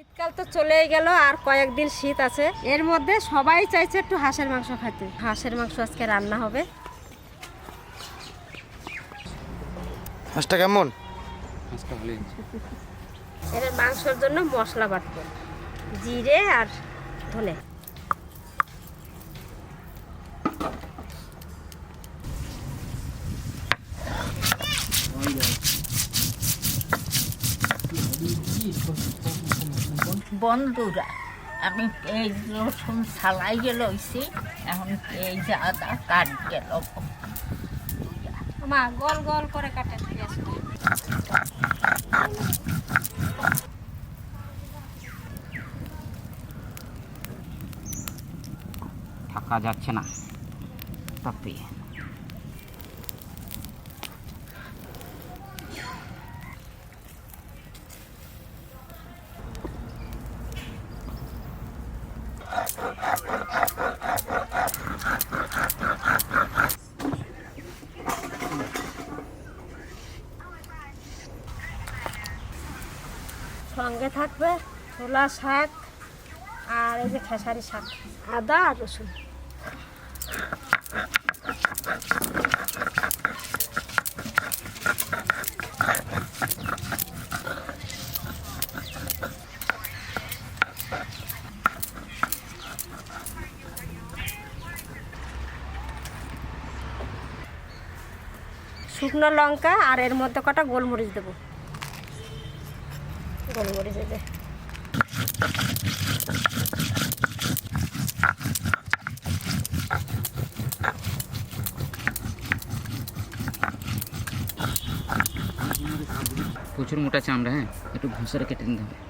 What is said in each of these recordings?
শীতকাল তো চলেই গেল আর কয়েকদিন শীত আছে। এর মধ্যে সবাই চাইছে একটু হাঁসের মাংস খেতে হাঁসের মাংস আজকে রান্না হবে। হাঁসটা কেমন? এর মাংসের জন্য মশলা বাটবো। জিরে আর ধনে। বন্ধুরা আমি এই রসুন ছালাই লইছি এখন এই যে আদা কাটতে লব। মা গোল গোল করে কাটে থাকা যাচ্ছে না। তাপে। সঙ্গে থাকবে, ছোলা শাক আর এই যে খেসারি শাক, আদা আর রসুন। শুকনো লঙ্কা আর এর মধ্যে কটা গোলমরিচ দেবো। গোলমরিচ এই যে প্রচুর মোটা চামড়া হ্যাঁ একটু ঘুষারে কেটে নিতে হবে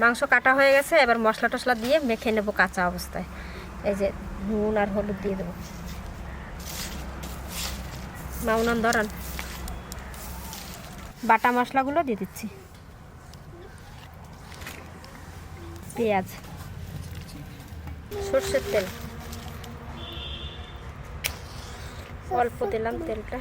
মাংস কাটা হয়ে গেছে, এবার মশলা টশলা দিয়ে মেখে নেব কাঁচা অবস্থায়। এই যে নুন আর হলুদ দিয়ে দেবো। মাউনান, ধরান। বাটা মশলাগুলো দিয়ে দিচ্ছি। পেঁয়াজ। সর্ষের তেল। অল্প দিলাম তেলটা।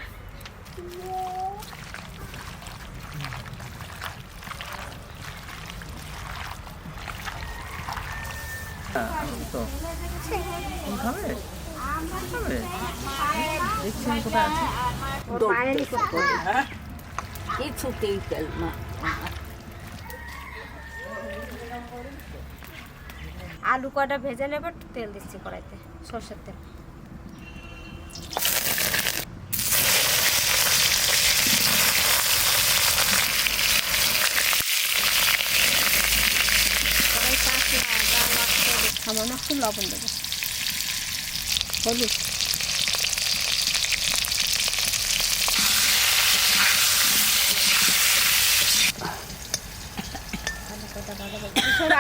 না আলু কটা ভেজে নেবে? তেল দিচ্ছি কড়াইতে সর্ষের তেল কড়াই কাঁচা, যা লাগবে সামান্য একটু লবণ দেবো। হলুদ।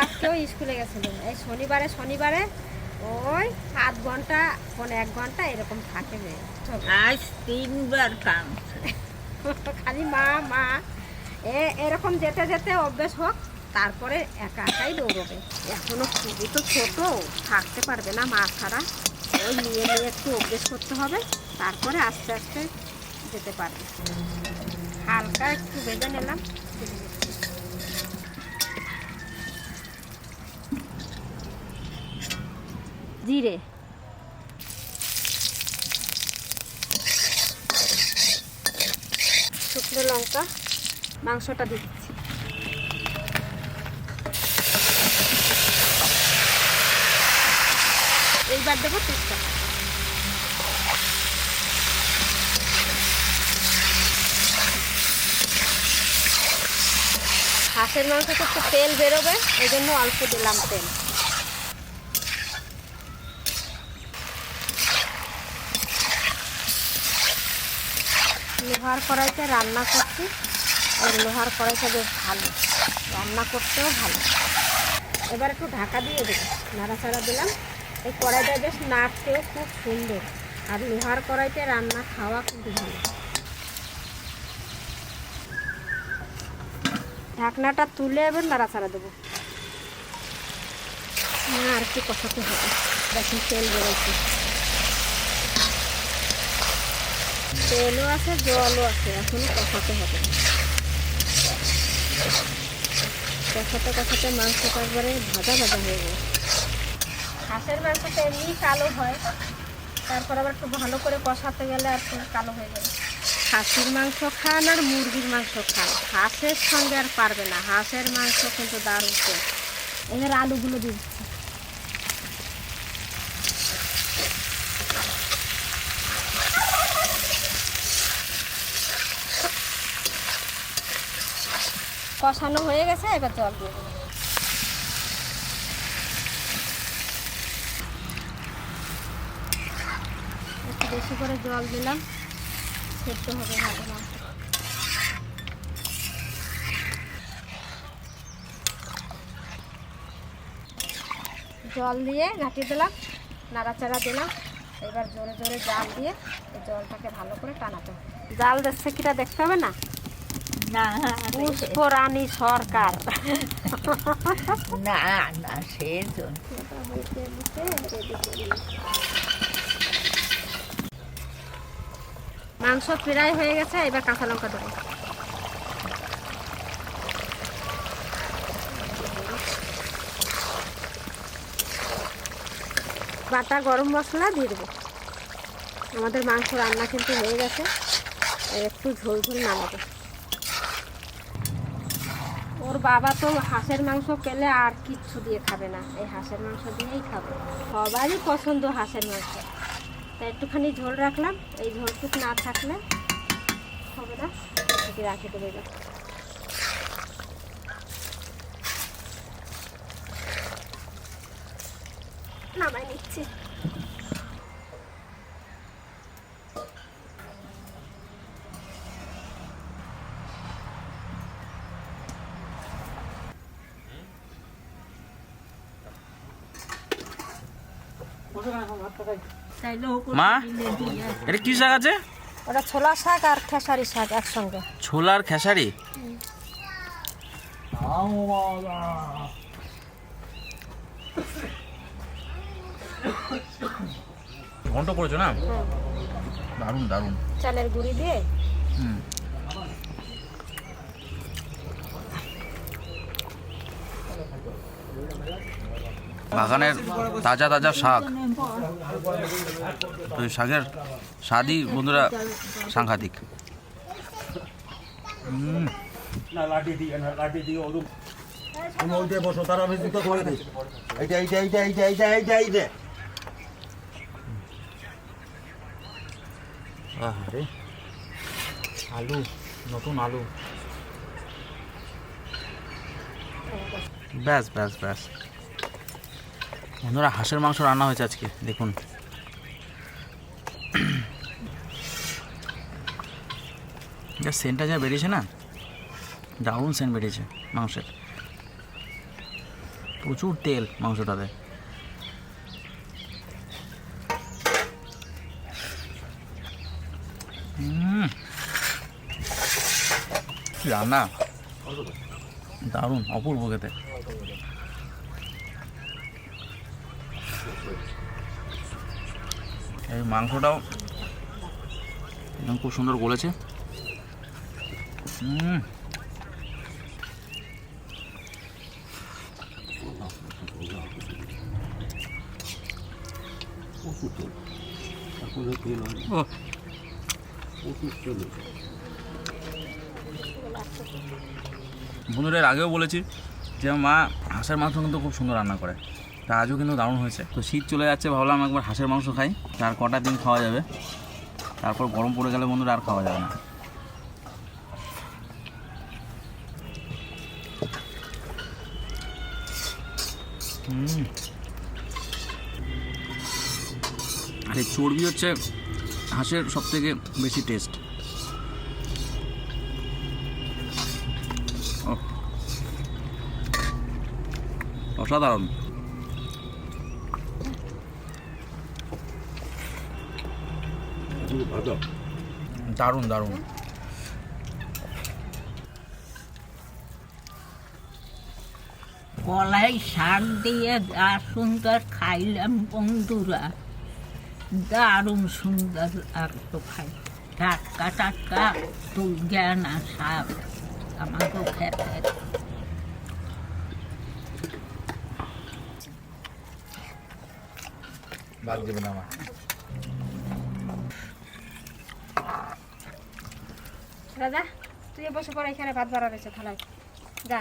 আজকেও স্কুলে গেছিল। এই শনিবারে শনিবারে ওই আধ ঘণ্টা পনেরো এক ঘণ্টা এরকম থাকে আজ তিনবার কাম খালি মা মা। এ এরকম যেতে যেতে অভ্যেস হোক। তারপরে একা একাই দৌড়বে। এখনও খুবই তো ছোট থাকতে পারবে না মা ছাড়া। ওই নিয়ে নিয়ে একটু অভ্যেস করতে হবে তারপরে আস্তে আস্তে যেতে পারবে। হালকা একটু বেঁধে নিলাম। জিরে। শুকনো লঙ্কা মাংসটা দিচ্ছি। আর দেবো তেজপাতা হাঁসের মাংস একটু তেল বেরোবে, এই জন্য অল্প দিলাম তেল। লোহার কড়াইতে রান্না করছি। আর লোহার কড়াইটা বেশ ভালো। রান্না করতেও ভালো। এবার একটু ঢাকা দিয়ে দেবো। নাড়াচাড়া দিলাম। এই কড়াইটা বেশ নাড়তেও খুব সুন্দর। আর লোহার কড়াইতে রান্না খাওয়া কিন্তু ভালো। ঢাকনাটা তুলে এবার নাড়াচাড়া দেবো। না, আর কি কষাতে হবে। দেখুন, তেল বেরোচ্ছে। তেলও আছে, জলও আছে। এখনও কষাতে হবে। কষাতে কষাতে মাংসটা একবারে ভাজা ভাজা হয়ে যাবে হাঁসের মাংসটা এমনি কালো হয়। তারপর আবার একটু ভালো করে কষাতে গেলে আর কালো হয়ে যাবে। খাসির মাংস খান আর মুরগির মাংস খান। হাঁসের সঙ্গে আর পারবে না। হাঁসের মাংস কিন্তু দারুণ। এবার আলুগুলো দিচ্ছি। কষানো হয়ে গেছে, এবার জল দিয়ে একটু বেশি করে জল দিলাম। সেদ্ধ হবে ভালো মাংস জল দিয়ে ঘাটিয়ে দিলাম নাড়াচাড়া দিলাম। এবার জোরে জোরে জাল দিয়ে এই জলটাকে ভালো করে টানাতে হবে। জাল দিচ্ছে কিটা দেখতে হবে না? পুষ্পরানী সরকার। না না জন্য মাংস ফ্রাই হয়ে গেছে, এবার কাঁচা লঙ্কা দেবো। বাটা গরম মশলা দিয়ে দেবো। আমাদের মাংস রান্না কিন্তু হয়ে গেছে একটু ঝোল ঝোল নামাবো। ওর বাবা তো হাঁসের মাংস পেলে আর কিচ্ছু দিয়ে খাবে না, এই হাঁসের মাংস দিয়েই খাবে। সবারই পছন্দ হাঁসের মাংস। তাই একটুখানি ঝোল রাখলাম। এই ঝোলটুক না থাকলে হবে না। রাখে দেবে না নামাই নিচ্ছি। মা? এটা কি শাক আছে? ওটা ছোলা শাক আর খেসারি শাক একসঙ্গে। ছোলার খেসারি? ঘন্ট করেছ না? দারুণ দারুণ। চালের গুঁড়ি দিয়ে। হুম। বাগানের তাজা তাজা শাক। ওই শাকের স্বাদই বন্ধুরা সাংঘাতিক। আলু নতুন আলু। ব্যাস ব্যাস ব্যাস। বন্ধুরা, হাঁসের মাংস রান্না হয়েছে আজকে, দেখুন। যা সেন্টটা যা বেরিয়েছে না, দারুণ সেন্ট বেরিয়েছে মাংসের। প্রচুর তেল মাংসটাতে রান্না? দারুণ, অপূর্ব খেতে। এই মাংসটাও খুব সুন্দর গলেছে। বন্ধুরা আগেও বলেছি যে মা হাঁসের মাংস কিন্তু খুব সুন্দর রান্না করে। তা আজও কিন্তু দারুণ হয়েছে। তো শীত চলে যাচ্ছে, ভাবলাম একবার হাঁসের মাংস খাই। তার কটা দিন খাওয়া যাবে। তারপর গরম পড়ে গেলে বন্ধুরা আর খাওয়া যাবে না। আর এই চর্বি হচ্ছে হাঁসের সব থেকে বেশি টেস্ট অসাধারণ। দারুণ দারুণ। কলাই শাক দিয়ে যা সুন্দর খাইলাম বন্ধুরা। দারুণ সুন্দর লাগতো খাই। টাটকা টাটকা তুলগে না শাক আমাকেও খেতে। বাদ দেবে না আমার রাজা তুই বসে পড়ে এখানে ভাত বাড়া রয়েছে থালায়। যা।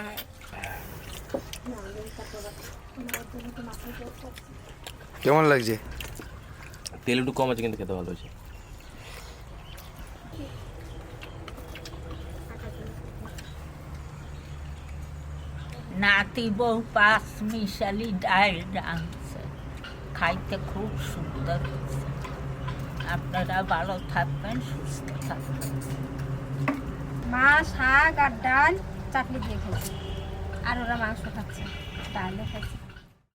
কেমন লাগছে? তেল একটু কম আছে কিন্তু খেতে ভালো হয়েছে। নাতি বউ পাঁচ মিশালি ডাল রাঁধছে। খাইতে খুব সুন্দর হয়েছে। আপনারা ভালো থাকবেন সুস্থ থাকবেন। মা শাক আর ডাল চাটনি দিয়ে খেয়েছে। আর ওরা মাংস খাচ্ছে ডালও খাচ্ছে।